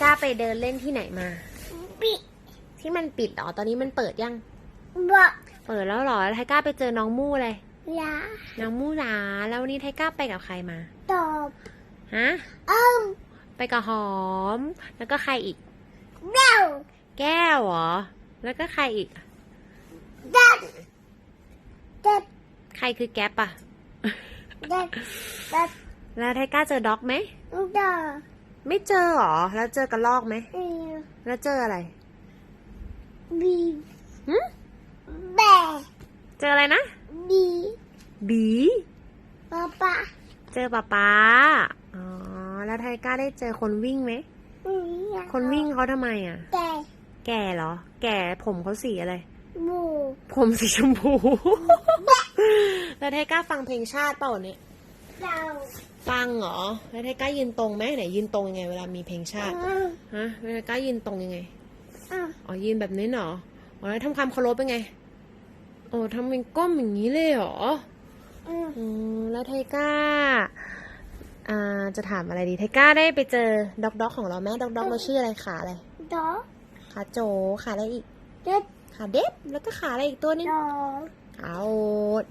ก้าไปเดินเล่นที่ไหนมาบิที่มันปิดเหรอตอนนี้มันเปิดยังบะเปิดแล้วเหรอแล้วไทก้าไปเจอน้องมู่เลย ลาน้องมู่หลาแล้ววันนี้ไทก้าไปกับใครมา ตอบฮะอ้มไปกับหอม แล้วก็ใครอีก เดาแก้วเหรอ แล้วก็ใครอีก ดัดดัดใครคือแก๊ปอะดัดดัดแล้วไทก้าเจอด็อกไหม ดา ไม่เจอเหรอ แล้วเจอกระลอกไหมเอแล้วเจออะไรบีหึแบเจออะไรนะ บีบี ปะปะเจอป๊าป๊า อ๋อ แล้วไทก้าได้เจอคนวิ่งไหมคนวิ่งเขาทำไมอะแต่แก่เหรอ แก่ผมเขาสีอะไรหมูผมสีชมพู แล้วไทก้าฟังเพลงชาติเปล่าเนี่ย เดาฟังเหรอแล้วไทก้ายืนตรงไหมไหนยืนตรงยังไง เวลามีเพลงชาติอืมฮะแล้วไทก้ายืนตรงยังไงอะอ๋อยืนแบบนี้เหรออ๋อแล้วทำความเคารพเป็นไงโอ้ทำเป็นก้มอย่างนี้เลยเหรออืมอืมแล้วไทก้าอ่าจะถามอะไรดีไทก้าได้ไปเจอด็อกด็อกของเราไหมด็อกด็อกเราชื่ออะไรขาอะไรดอขาโจขาอะไรอีกดัดขาเด็บแล้วก็ขาอะไรอีกตัวนึงดอขาโอด